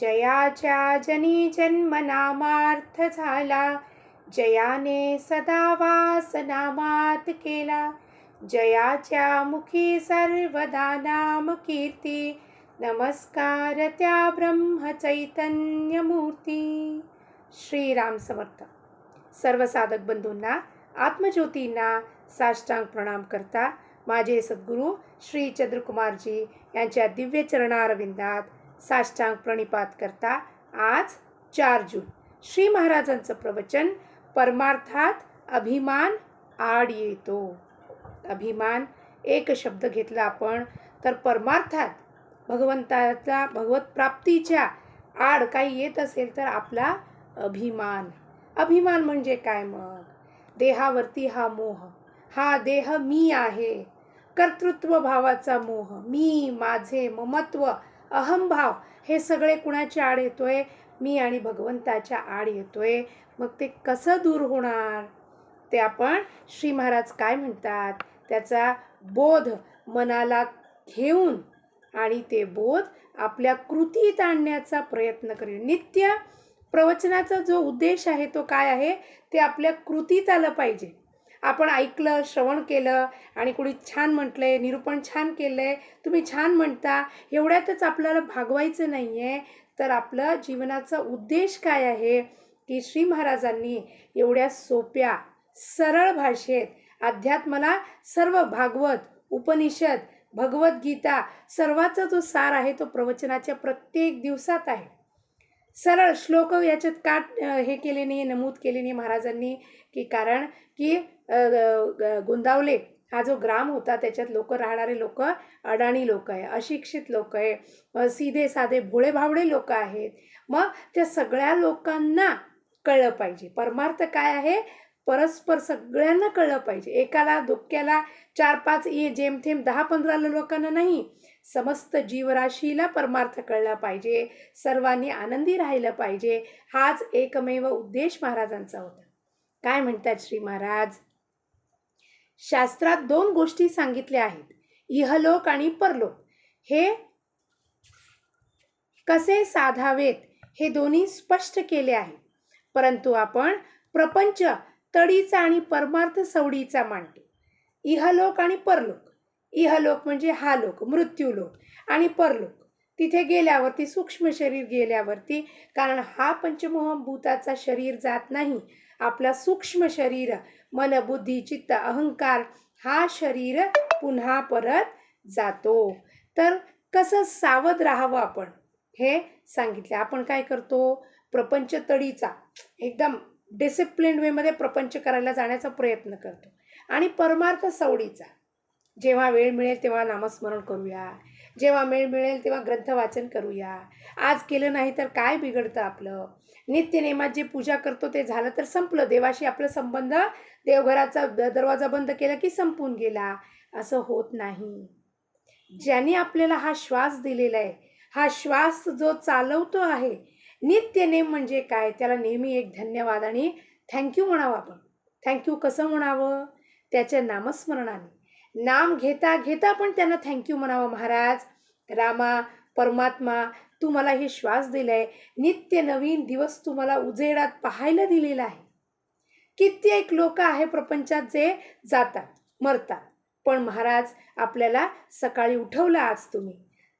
जयाच्या जनी जन्मनामार्थ झाला. जयाने सदा वास नामात केला. जयाच्या मुखी सर्वदा नाम कीर्ती. नमस्कार त्या ब्रह्म चैतन्य मूर्ती. श्रीराम समर्थ. सर्व साधक बंधूंना आत्मज्योतींना साष्टांग प्रणाम करता माझे सद्गुरू श्री चंद्रकुमारजी यांच्या दिव्य चरणारविंदात साष्टांग प्रणिपात करता आज चार जून. श्री महाराजांचं प्रवचन परमार्थात अभिमान आड येतो. अभिमान एक शब्द घेतला आपण तर परमार्थात भगवंताचा भगवत प्राप्तीच्या आड काही येत असेल तर आपला अभिमान. अभिमान म्हणजे काय मग? देहावरती हा मोह हा देह मी आहे. कर्तृत्व भावाचा मोह मी माझे ममत्व अहंभाव हे सगळे कुणाच्या आड येतो आहे मी आणि भगवंताच्या आड येतो आहे मग ते कसं दूर होणार? ते आपण श्री महाराज काय म्हणतात? त्याचा बोध मनाला घेऊन आणि ते बोध आपल्या कृतीत आणण्याचा प्रयत्न करेल. नित्य प्रवचनाचा जो उद्देश आहे तो काय आहे? ते आपल्या कृतीत आलं पाहिजे. आपण ऐकलं श्रवण केलं आणि कुणी छान म्हटलं आहे निरूपण छान केलं आहे तुम्ही छान म्हणता एवढ्यातच आपल्याला भागवायचं नाही आहे तर आपलं जीवनाचा उद्देश काय आहे? की श्री महाराजांनी एवढ्या सोप्या सरळ भाषेत अध्यात्माला सर्व भागवत उपनिषद भगवद्गीता सर्वाचा जो सार आहे तो प्रवचनाच्या प्रत्येक दिवसात आहे. सरळ श्लोक याच्यात का हे केले नाही नमूद केले नाही महाराजांनी की कारण की गुंदावले. हा जो ग्राम होता त्याच्यात लोक राहणारे लोक अडाणी लोक आहे अशिक्षित लोक आहे सीधे साधे भोळे भावडे लोक आहेत. मग त्या सगळ्या लोकांना कळलं पाहिजे. परमार्थ काय आहे? परस्पर सगळ्यांना कळलं पाहिजे. एकाला धुक्याला चार पाच ये जेमथेम दहा पंधरा लोकांना नाही. समस्त जीवराशीला परमार्थ कळला पाहिजे. सर्वांनी आनंदी राहिलं पाहिजे. हाच एकमेव उद्देश महाराजांचा होता. काय म्हणतात श्री महाराज? शास्त्रात दोन गोष्टी सांगितल्या आहेत. इहलोक आणि परलोक. हे कसे साधावेत हे दोन्ही स्पष्ट केले आहे. परंतु आपण प्रपंच तडीचा आणि परमार्थ सवडीचा मांडते इहलोक आणि परलोक. इहलोक म्हणजे हा लोक मृत्यूलोक आणि परलोक. तिथे गेल्यावरती सूक्ष्म शरीर गेल्यावरती कारण हा पंचमोहभूताचा शरीर जात नाही. आपला सूक्ष्म शरीर मन बुद्धी चित्त अहंकार हा शरीर पुन्हा परत जातो. तर कसं सावध राहावं आपण? हे सांगितलं. आपण काय करतो? प्रपंच तडीचा. एकदम डिसिप्लिन वेमध्ये प्रपंच करायला जाण्याचा प्रयत्न करतो. आणि परमार्थ सवडीचा. जेव्हा वेळ मिळेल तेव्हा नामस्मरण करूया. जेव्हा वेळ मिळेल तेव्हा ग्रंथ वाचन करूया. आज केलं नाही तर काय बिघडतं आपलं? नित्यनेमात जे पूजा करतो ते झालं तर संपलं. देवाशी आपलं संबंध देवघराचा दरवाजा बंद केला की संपून गेला. असं होत नाही. ज्याने आपल्याला हा श्वास दिलेला आहे हा श्वास जो चालवतो आहे नित्यनेम म्हणजे काय? त्याला नेहमी एक धन्यवाद आणि थँक्यू म्हणावं आपण. थँक्यू कसं म्हणावं? त्याच्या नामस्मरणाने. नाम घेता घेता पण त्यांना थँक्यू म्हणावं महाराज. रामा परमात्मा तू मला हे श्वास दिलाय. नित्य नवीन दिवस तू मला उजेडात पाहायला दिलेला आहे. कित्येक लोक आहे प्रपंचात जे जातात मरतात. पण महाराज आपल्याला सकाळी उठवलं आज तुम्ही.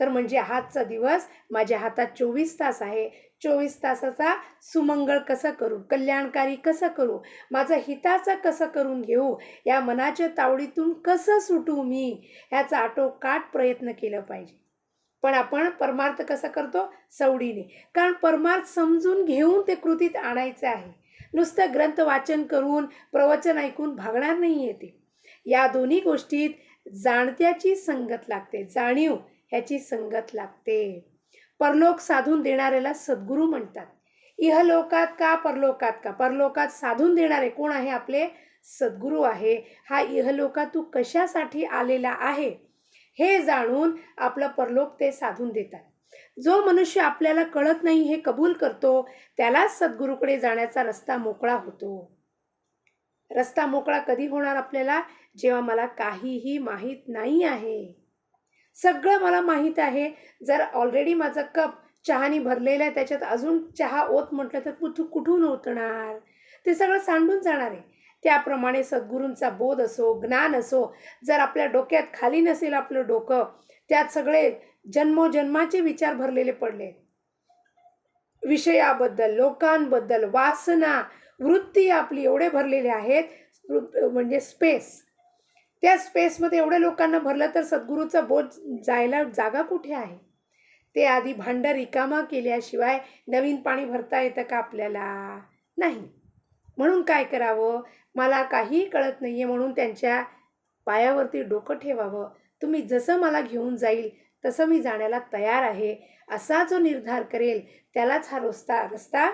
तर म्हणजे आजचा दिवस माझ्या हातात चोवीस तास आहे. चोवीस तासाचा सुमंगळ कसं करू? कल्याणकारी कसं करू? माझं हिताचं कसं करून घेऊ? या मनाच्या तावडीतून कसं सुटू मी? ह्याचा आटोकाट प्रयत्न केलं पाहिजे. पण आपण परमार्थ कसं करतो? सवडीने. कारण परमार्थ समजून घेऊन ते कृतीत आणायचं आहे. नुसतं ग्रंथ वाचन करून प्रवचन ऐकून भागणार नाही येते या दोन्ही गोष्टीत जाणत्याची संगत लागते. जाणीव ह्याची संगत लागते. परलोक साधून देणाऱ्याला सद्गुरू म्हणतात. इहलोकात का परलोकात का? परलोकात साधून देणारे कोण आहे? आपले सद्गुरू आहे. हा इहलोकात तू कशासाठी आलेला आहे? हे जाणून आपलं परलोक ते साधून देतात. जो मनुष्य आपल्याला कळत नाही हे कबूल करतो त्यालाच सद्गुरूकडे जाण्याचा रस्ता मोकळा होतो. रस्ता मोकळा कधी होणार आपल्याला? जेव्हा मला काहीही माहीत नाही आहे. सगळं मला माहीत आहे. जर ऑलरेडी माझं कप चहानी भरलेलं आहे त्याच्यात अजून चहा ओत म्हटलं तर कुठू कुठून ओतणार? ते सगळं सांडून जाणार आहे. त्याप्रमाणे सद्गुरूंचा बोध असो ज्ञान असो जर आपल्या डोक्यात खाली नसेल आपलं डोकं त्यात सगळे जन्मोजन्माचे विचार भरलेले पडले. विषयाबद्दल लोकांबद्दल वासना वृत्ती आपली एवढे भरलेले आहेत म्हणजे स्पेस त्या स्पेसमध्ये एवढ्या लोकांना भरलं तर सद्गुरूचा बोध जायला जागा कुठे आहे? ते आधी भांडं रिकामा केल्याशिवाय नवीन पाणी भरता येतं का आपल्याला? नाही. म्हणून काय करावं? मला काहीही कळत नाही आहे म्हणून त्यांच्या पायावरती डोकं ठेवावं. तुम्ही जसं मला घेऊन जाईल तसं मी जाण्याला तयार आहे असा जो निर्धार करेल त्यालाच हा रस्ता रस्ता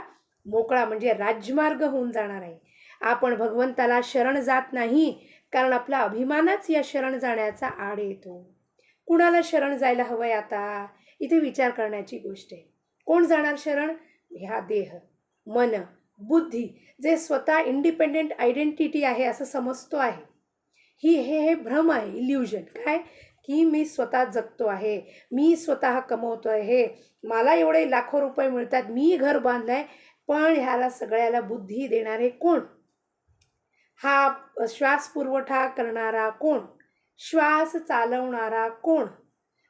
मोकळा म्हणजे राजमार्ग होऊन जाणार आहे. आपण भगवंताला शरण जात नाही कारण आपला अभिमानच या शरण जाण्याचा आड येतो. कुणाला शरण जायला हवंय आता? इथे विचार करण्याची गोष्ट आहे. कोण जाणार शरण? ह्या देह मन बुद्धी जे स्वतः इंडिपेंडेंट आयडेंटिटी आहे असं समजतो आहे. ही हे हे भ्रम आहे इल्युजन काय? की मी स्वतः जगतो आहे मी स्वतः कमवतो आहे मला एवढे लाखो रुपये मिळतात मी घर बांधलं आहे पण ह्याला सगळ्याला बुद्धी देणारे कोण? हा श्वास पुरवठा करणारा कोण? श्वास चालवणारा कोण?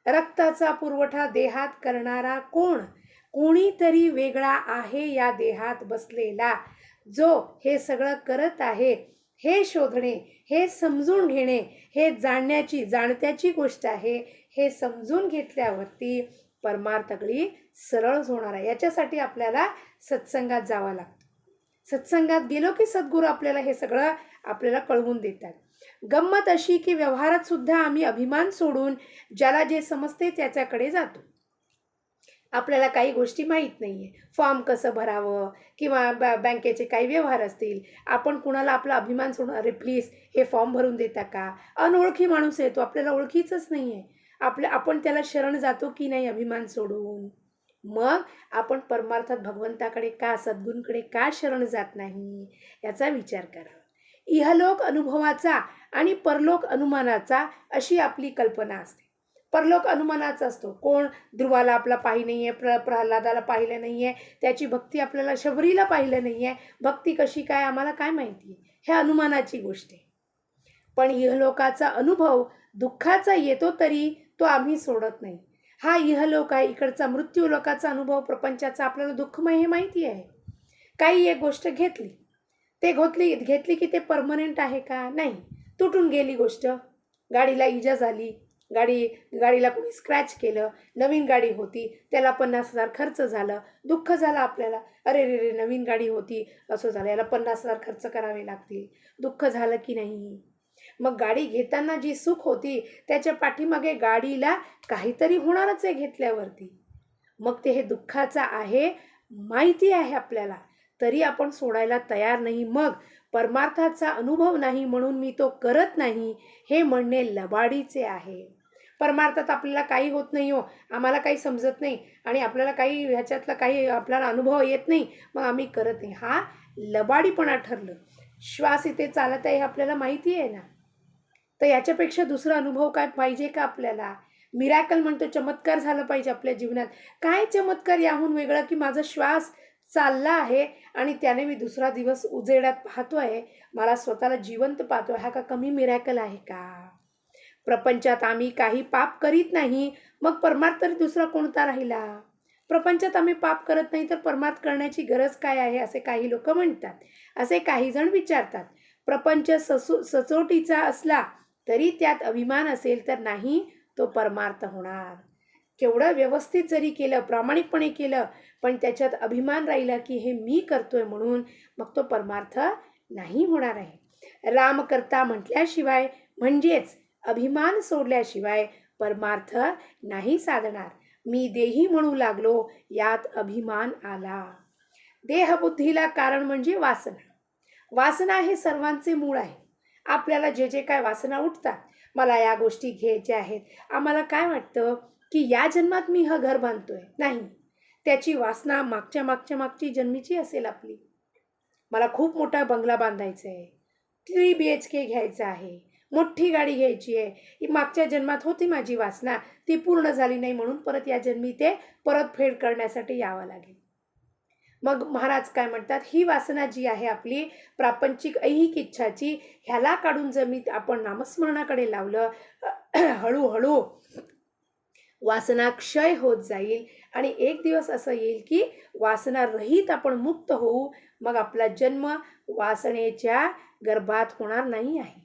रक्ताचा पुरवठा देहात करणारा कोण? कोणीतरी वेगळा आहे या देहात बसलेला जो हे सगळं करत आहे. हे शोधणे हे समजून घेणे हे जाणण्याची जाणत्याची गोष्ट आहे. हे समजून घेतल्यावरती परमार्थगळी सरळच होणार आहे. याच्यासाठी आपल्याला सत्संगात जावं लागतं. सत्संगात गेलो की सद्गुरू आपल्याला हे सगळं आपल्याला कळवून देतात. गंमत अशी की व्यवहारात सुद्धा आम्ही अभिमान सोडून ज्याला जे समजते त्याच्याकडे जातो. आपल्याला काही गोष्टी माहीत नाही आहे फॉर्म कसं भरावं किंवा बॅ बँकेचे काही व्यवहार असतील. आपण कुणाला आपला अभिमान सोडून अरे प्लीज हे फॉर्म भरून देता का? अनोळखी माणूस आहे तो आपल्याला ओळखीचंच नाही आहे आपल्या आपण त्याला शरण जातो की नाही अभिमान सोडून? मग आपण परमार्थात भगवंताकडे का सद्गुणकडे का शरण जात नाही याचा विचार करा. इहलोक अनुभवाचा आणि परलोक अनुमानाचा अशी आपली कल्पना असते. परलोक अनुमानाचा असतो. कोण ध्रुवाला आपला पाही नाही आहे प्र प्रल्हादाला पाहिलं नाही आहे त्याची भक्ती आपल्याला शबरीला पाहिलं नाही आहे भक्ती कशी काय आम्हाला काय माहिती? आहे हे अनुमानाची गोष्ट आहे. पण इहलोकाचा अनुभव दुःखाचा येतो तरी तो आम्ही सोडत नाही. हा इहलोक आहे इकडचा मृत्यूलोकाचा अनुभव प्रपंचाचा आपल्याला दुःखमय हे माहिती आहे. काही एक गोष्ट घेतली. ते घोतली घेतली की ते परमनंट आहे का? नाही. तुटून गेली गोष्ट. गाडीला इजा झाली. गाडी गाडीला कोणी स्क्रॅच केलं. नवीन गाडी होती. त्याला पन्नास हजार खर्च झालं. दुःख झालं आपल्याला. अरे रे रे नवीन गाडी होती. असं झालं. याला पन्नास हजार खर्च करावे लागतील. दुःख झालं की नाही? मग गाडी घेताना जी सुख होती त्याच्या पाठीमागे गाडीला काहीतरी होणारच आहे घेतल्यावरती. मग ते हे दुःखाचं आहे माहिती आहे आपल्याला. तरी आपण सोडायला तयार नाही. मग परमार्थाचा अनुभव नाही म्हणून मी तो करत नाही हे म्हणणे लबाडीचे आहे. परमार्थात आपल्याला काही होत नाही हो. आम्हाला काही समजत नाही आणि आपल्याला काही ह्याच्यातला काही आपल्याला अनुभव येत नाही. मग आम्ही करत नाही. हा लबाडीपणा ठरलं. श्वास इथे चालत आहे हे आपल्याला माहिती आहे ना? तर याच्यापेक्षा दुसरा अनुभव काय पाहिजे का आपल्याला? मिरॅकल म्हणतो चमत्कार झालं पाहिजे आपल्या जीवनात. काय चमत्कार याहून वेगळं की माझा श्वास चालला आहे आणि त्याने मी दुसरा दिवस उजेडात पाहतो आहे. मला स्वतःला जिवंत पाहतो हा का कमी मिरॅकल आहे का? प्रपंचात आम्ही काही पाप करीत नाही. मग परमार्थ तरी दुसरा कोणता राहिला? प्रपंचात आम्ही पाप करत नाही तर परमार्थ करण्याची गरज काय आहे? असे काही लोक म्हणतात. असे काही जण विचारतात. प्रपंच ससो सचोटीचा असला तरी त्यात अभिमान असेल तर नाही तो परमार्थ होणार. केवढं व्यवस्थित जरी केलं प्रामाणिकपणे केलं पण त्याच्यात अभिमान राहिला की हे मी करतोय म्हणून मग तो परमार्थ नाही होणार आहे. राम करता म्हटल्याशिवाय म्हणजेच अभिमान सोडल्याशिवाय परमार्थ नाही साधणार. मी देही म्हणू लागलो यात अभिमान आला. देहबुद्धीला कारण म्हणजे वासना. वासना हे सर्वांचे मूळ आहे. आपल्याला जे जे काय वासना उठतात मला या गोष्टी घ्यायच्या आहेत. आम्हाला काय वाटतं की या जन्मात मी हा घर बांधतोय? नाही. त्याची वासना मागच्या मागच्या मागची जन्मीची असेल आपली. मला खूप मोठा बंगला बांधायचा आहे. थ्री बी एच के घ्यायचा आहे. मोठी गाडी घ्यायची आहे. मागच्या जन्मात होती माझी वासना. ती पूर्ण झाली नाही म्हणून परत या जन्मी ते परतफेड करण्यासाठी यावं लागेल. मग महाराज काय म्हणतात ही वासना जी आहे आपली प्रापंचिक ऐहिक इच्छाची ह्याला काढून जर मी आपण नामस्मरणाकडे लावलं हळूहळू वासना क्षय होत जाईल आणि एक दिवस असं येईल की वासना रहित आपण मुक्त होऊ मग आपला जन्म वासनेच्या गर्भात होणार नाही आहे.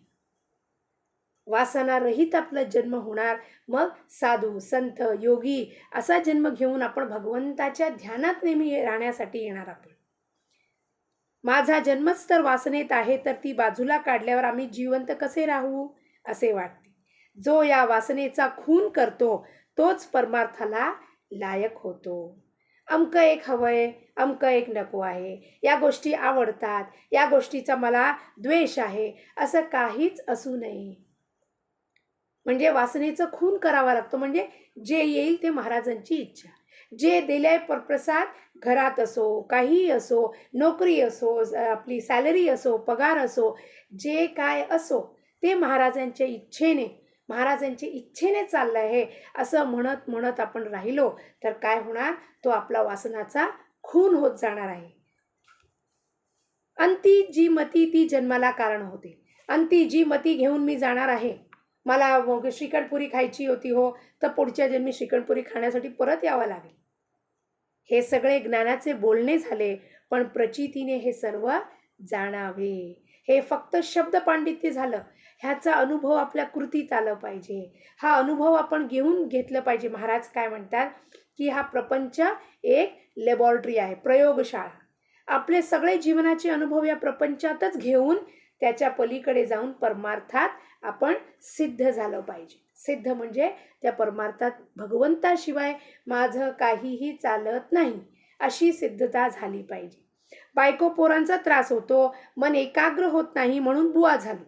वासनारहित आपला जन्म होणार. मग साधू संत योगी असा जन्म घेऊन आपण भगवंताच्या ध्यानात नेहमी राहण्यासाठी येणार आपण. माझा जन्मच तर वासनेत आहे तर ती बाजूला काढल्यावर आम्ही जिवंत कसे राहू? असे वाटते. जो या वासनेचा खून करतो तोच परमार्थाला लायक होतो. अमक एक हवंय अमक एक नको आहे. या गोष्टी आवडतात या गोष्टीचा मला द्वेष आहे असं काहीच असू नये. म्हणजे वासनेचं खून करावा लागतो. म्हणजे जे येईल ते महाराजांची इच्छा. जे दिले परप्रसाद घरात असो काहीही असो नोकरी असो आपली सॅलरी असो पगार असो जे काय असो ते महाराजांच्या इच्छेने महाराजांच्या इच्छेने चाललं आहे असं म्हणत म्हणत आपण राहिलो तर काय होणार? तो आपला वासनाचा खून होत जाणार आहे. अंती जी मती ती जन्माला कारण होते. अंती जी मती घेऊन मी जाणार आहे मला श्रीखंडपुरी खायची होती हो तर पुढच्या जन्मी श्रीखंडपुरी खाण्यासाठी परत यावं लागेल. हे सगळे ज्ञानाचे बोलणे झाले पण प्रचितीने हे सर्व जाणावे. हे फक्त शब्द पांडित्य झालं. ह्याचा अनुभव आपल्या कृतीत आलं पाहिजे. हा अनुभव आपण घेऊन घेतलं पाहिजे. महाराज काय म्हणतात की हा प्रपंच एक लॅबॉरेटरी आहे प्रयोगशाळा. आपले सगळे जीवनाचे अनुभव या प्रपंचातच घेऊन त्याच्या पलीकडे जाऊन परमार्थात आपण सिद्ध झालं पाहिजे. सिद्ध म्हणजे त्या परमार्थात भगवंताशिवाय माझं काहीही चालत नाही अशी सिद्धता झाली पाहिजे. बायको पोरांचा त्रास होतो मन एकाग्र होत नाही म्हणून बुवा झालो.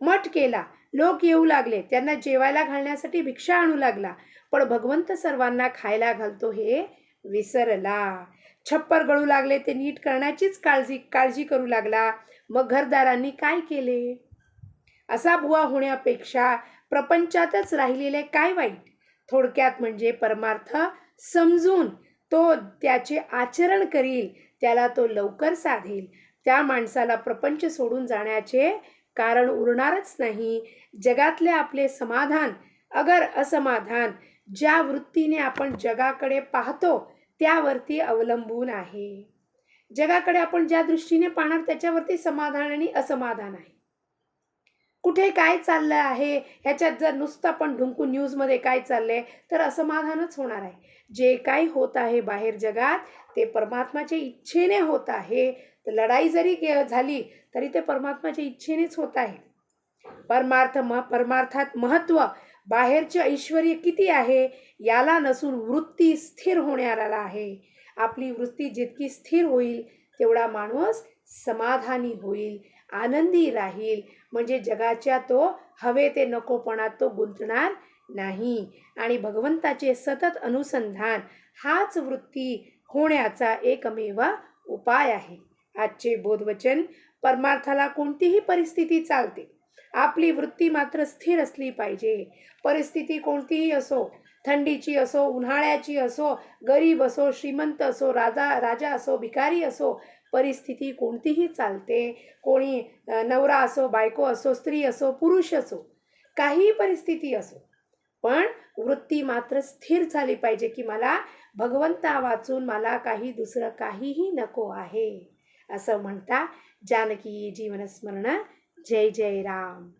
मठ केला लोक येऊ लागले त्यांना जेवायला घालण्यासाठी भिक्षा आणू लागला पण भगवंत सर्वांना खायला घालतो हे विसरला. छप्पर गळू लागले ते नीट करण्याचीच काळजी काळजी करू लागला. मग घरदारांनी काय केले? असा भुवा होण्यापेक्षा प्रपंचातच राहिलेले काय वाईट? थोडक्यात म्हणजे परमार्थ समजून तो त्याचे आचरण करील त्याला तो लवकर साधेल. त्या माणसाला प्रपंच सोडून जाण्याचे कारण उरणारच नाही. जगातले आपले समाधान अगर असमाधान ज्या वृत्तीने आपण जगाकडे पाहतो त्यावरती अवलंबून आहे. जगाकडे आपण ज्या दृष्टीने पाहणार त्याच्यावरती समाधान आणि असमाधान आहे. कुठे काय चाललं आहे ह्याच्यात जर नुसतं आपण ढुंकून न्यूजमध्ये काय चाललंय तर असमाधानच होणार आहे. जे काही होत आहे बाहेर जगात ते परमात्माच्या इच्छेने होत आहे. तर लढाई जरी झाली तरी ते परमात्माच्या इच्छेनेच होत आहे. परमार्थ म परमार्थात महत्त्व बाहेरचे ऐश्वर किती आहे याला नसून वृत्ती स्थिर होण्याला आहे. आपली वृत्ती जितकी स्थिर होईल तेवढा माणूस समाधानी होईल आनंदी राहील. म्हणजे जगाच्या तो हवे ते नकोपणात तो गुंतणार नाही. आणि भगवंताचे सतत अनुसंधान हाच वृत्ती होण्याचा एकमेव उपाय आहे. आजचे बोधवचन परमार्थाला कोणतीही परिस्थिती चालते. आपली वृत्ती मात्र स्थिर असली पाहिजे. परिस्थिती कोणतीही असो थंडीची असो उन्हाळ्याची असो गरीब असो श्रीमंत असो राजा राजा असो भिकारी असो परिस्थिती कोणतीही चालते. कोणी नवरा असो बायको असो स्त्री असो पुरुष असो काही परिस्थिती असो पण वृत्ती मात्र स्थिर झाली पाहिजे की मला भगवंता वाचून मला काही दुसरं काहीही नको आहे. असं म्हणता जानकी जीवनस्मरण. जय जय राम.